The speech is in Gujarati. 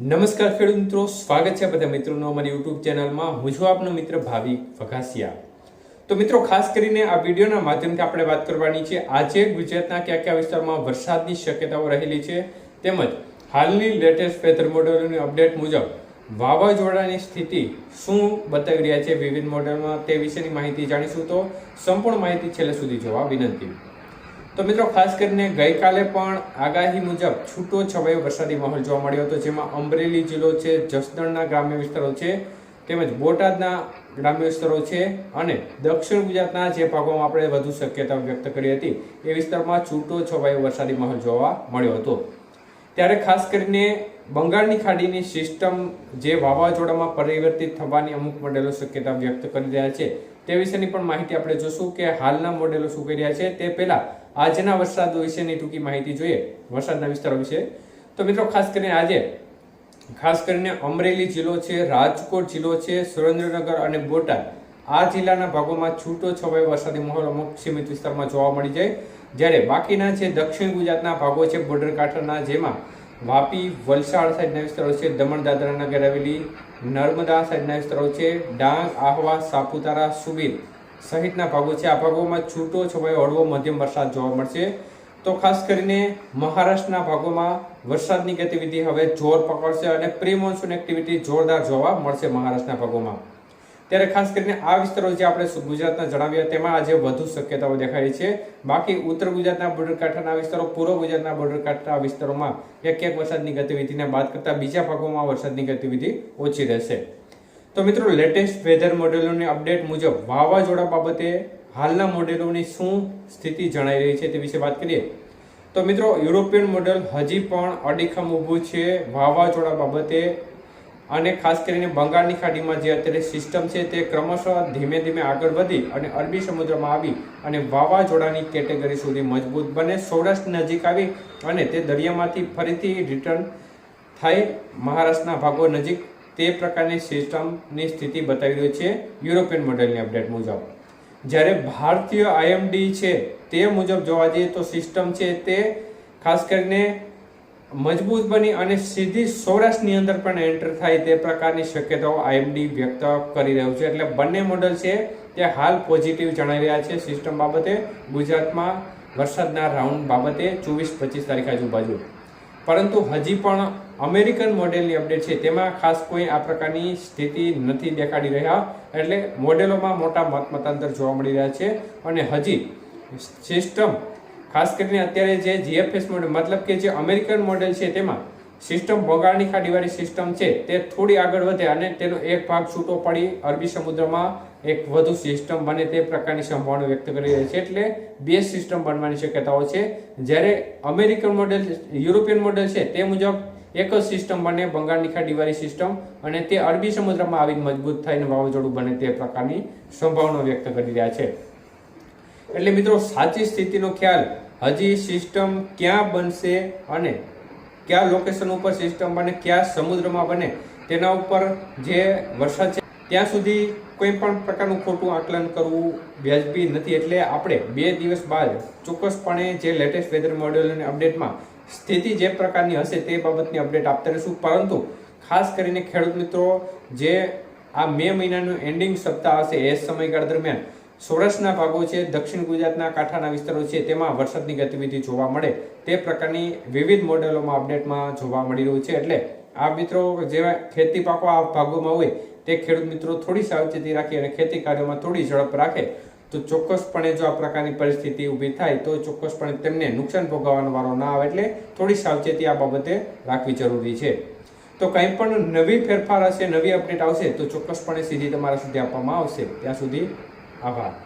નમસ્કાર ખેડૂત મિત્રો, સ્વાગત છે બધા મિત્રોનો અમારી યુટ્યુબ ચેનલમાં. હું છું આપનો મિત્ર ભાવિ વઘાસિયા તો મિત્રો, ખાસ કરીને આ વિડીયોના માધ્યમથી આપણે વાત કરવાની છે, આજે ગુજરાતના કયા કયા વિસ્તારમાં વરસાદની શક્યતાઓ રહેલી છે, તેમજ હાલની લેટેસ્ટ વેધર મોડેલોની અપડેટ મુજબ વાવાઝોડાની સ્થિતિ શું બતાવી રહ્યા છે વિવિધ મોડેલમાં તે વિશેની માહિતી જાણીશું તો સંપૂર્ણ માહિતી છેલ્લે સુધી જોવા વિનંતી. તો મિત્રો, ખાસ કરીને ગઈકાલે પણ આગાહી મુજબ છૂટો છવાયો વરસાદી માહોલ જોવા મળ્યો હતો, જેમાં અમરેલી જિલ્લો છે, જસદણના ગ્રામ્ય વિસ્તારો છે, તેમજ બોટાદના ગ્રામ્ય વિસ્તારો છે અને દક્ષિણ ગુજરાતના જે ભાગોમાં આપણે વધુ શક્યતા વ્યક્ત કરી હતી, એ વિસ્તારમાં છૂટો છવાયો વરસાદી માહોલ જોવા મળ્યો હતો. ત્યારે ખાસ કરીને બંગાળની ખાડીની સિસ્ટમ જે વાવાઝોડામાં પરિવર્તિત થવાની અમુક મોડેલો શક્યતા વ્યક્ત કરી રહ્યા છે, તે વિશેની પણ માહિતી આપણે જોશું કે હાલના મોડેલો શું કરી રહ્યા છે, તે પહેલા આજના વરસાદ વિશેની ટૂંકી માહિતી જોઈએ વરસાદના વિસ્તારો વિશે. તો મિત્રો, ખાસ કરીને આજે, ખાસ કરીને અમરેલી જિલ્લો છે, રાજકોટ જિલ્લો છે, સુરેન્દ્રનગર અને બોટાદ, આ જિલ્લાના ભાગોમાં છૂટો છવાયો વરસાદી માહોલ અમુક સીમિત વિસ્તારમાં જોવા મળી જાય. જ્યારે બાકીના જે દક્ષિણ ગુજરાતના ભાગો છે બોર્ડર કાંઠાના, જેમાં વાપી, વલસાડ સાઈડના વિસ્તારો છે, દમણ દાદરા નગર હવેલી નર્મદા સાઈડના વિસ્તારો છે, ડાંગ, આહવા, સાપુતારા, સુબીર સહિતના ભાગો છે. આ ભાગોમાં છૂટો છવાયો હળવો મધ્યમ વરસાદ જોવા મળશે. તો ખાસ કરીને મહારાષ્ટ્રના ભાગોમાં વરસાદની ગતિવિધિ હવે જોર પકડશે અને પ્રી મોન્સૂન એક્ટિવિટી જોરદાર જોવા મળશે મહારાષ્ટ્રના ભાગોમાં. ત્યારે ખાસ કરીને આ વિસ્તારો જે આપણે ગુજરાતના જણાવ્યા તેમાં આજે વધુ શક્યતાઓ દેખાય છે. બાકી ઉત્તર ગુજરાતના બોર્ડર કાંઠાના વિસ્તારો, પૂર્વ ગુજરાતના બોર્ડર કાંઠા વિસ્તારોમાં એક એક વરસાદની ગતિવિધિને બાદ કરતા બીજા ભાગોમાં વરસાદની ગતિવિધિ ઓછી રહેશે. તો મિત્રો લેટેસ્ટ વેધર મોડેલોની અપડેટ મુજબ વાવાઝોડા બાબતે હાલના મોડેલોની શું સ્થિતિ જણાઈ રહી છે તે વિશે વાત કરીએ. તો મિત્રો યુરોપિયન મોડેલ હજી પણ અડીખમ ઊભું છે. વાવાઝોડા બાબતે અને ખાસ કરીને બંગાળની ખાડીમાં જે અત્યારે સિસ્ટમ છે તે ક્રમશઃ ધીમે ધીમે આગળ વધી અને અરબી સમુદ્રમાં આવી અને વાવાઝોડાની કેટેગરી સુધી મજબૂત બને, સૌરાષ્ટ્ર નજીક આવી અને તે દરિયામાંથી ફરીથી રિટર્ન થાય મહારાષ્ટ્રના ભાગો નજીક. તે પ્રકારની સિસ્ટમની સ્થિતિ બતાવી રહ્યું છે યુરોપિયન મોડેલની અપડેટ મુજબ. જ્યારે ભારતીય આઈએમડી છે તે મુજબ જોવા જઈએ તો સિસ્ટમ છે તે ખાસ કરીને મજબૂત બની અને સીધી સૌરાષ્ટ્રની અંદર પણ એન્ટર થાય તે પ્રકારની શક્યતાઓ આઈએમડી વ્યક્ત કરી રહ્યું છે. એટલે બંને મોડલ છે તે હાલ પોઝિટિવ જણાઈ રહ્યા છે. સિસ્ટમ બાબતે ગુજરાતમાં વરસાદના રાઉન્ડ બાબતે ચોવીસ પચીસ તારીખ આજુબાજુ. પરંતુ હજી પણ અમેરિકન મોડેલની અપડેટ છે. તેમાં ખાસ કોઈ આ પ્રકારની સ્થિતિ નથી દેખાડી રહ્યા. એટલે મોડેલોમાં મોટા મત મતાંતર જોવા મળી રહ્યા છે. અને હજી સિસ્ટમ ખાસ કરીને અત્યારે જે જીએફએસ મોડેલ મતલબ કે જે અમેરિકન મોડેલ છે તેમાં સિસ્ટમ બંગાળની ખાડીવાળી સિસ્ટમ છે, તે થોડી આગળ વધે અને તેનો એક ભાગ છૂટો પડી અરબી સમુદ્રમાં એક વધુ સિસ્ટમ બને તે પ્રકારની સંભાવના વ્યક્ત કરી રહી છે. એટલે બે સિસ્ટમ બનવાની શક્યતાઓ છે. જ્યારે અમેરિકન મોડેલ યુરોપિયન મોડેલ છે, તે મુજબ એક જ સિસ્ટમ બને બંગાળની ખાડીવાળી સિસ્ટમ અને તે અરબી સમુદ્રમાં આવીને મજબૂત થઈને વાવાઝોડું બને તે પ્રકારની સંભાવના વ્યક્ત કરી રહ્યા છે. એટલે મિત્રો, સાચી સ્થિતિનો ખ્યાલ હજી સિસ્ટમ ક્યાં બનશે અને કયા લોકેશન ઉપર સિસ્ટમ બને, કયા સમુદ્રમાં બને, તેના ઉપર જે વરસાદ છે, ત્યાં સુધી કોઈ પણ પ્રકારનું ખોટું આકલન કરવું વ્યાજબી નથી. એટલે આપણે બે દિવસ બાદ ચોક્કસપણે જે લેટેસ્ટ વેધર મોડેલ અને અપડેટમાં સ્થિતિ જે પ્રકારની હશે તે બાબતની અપડેટ આપતા રહીશું. પરંતુ ખાસ કરીને ખેડૂત મિત્રો, જે આ મે મહિનાનું એન્ડિંગ સપ્તાહ હશે એ સમયગાળા દરમિયાન સૌરાષ્ટ્રના ભાગો છે, દક્ષિણ ગુજરાતના કાંઠાના વિસ્તારો છે, તેમાં વરસાદની ગતિવિધિ જોવા મળે. તે પ્રકારની વિવિધ મોડેલોમાં અપડેટમાં જોવા મળી રહ્યું છે. એટલે આ મિત્રો જેવા ખેતી પાકો આ ભાગોમાં હોય, તે ખેડૂત મિત્રો થોડી સાવચેતી રાખી અને ખેતી કાર્યોમાં થોડી ઝડપ રાખે. તો ચોક્કસપણે જો આ પ્રકારની પરિસ્થિતિ ઊભી થાય, તો ચોક્કસપણે તેમને નુકસાન ભોગવવાનો વારો ના આવે. એટલે થોડી સાવચેતી આ બાબતે રાખવી જરૂરી છે. તો કંઈ પણ નવી ફેરફાર હશે, નવી અપડેટ આવશે, તો ચોક્કસપણે સીધી તમારા સુધી આપવામાં આવશે. ત્યાં સુધી 阿凡。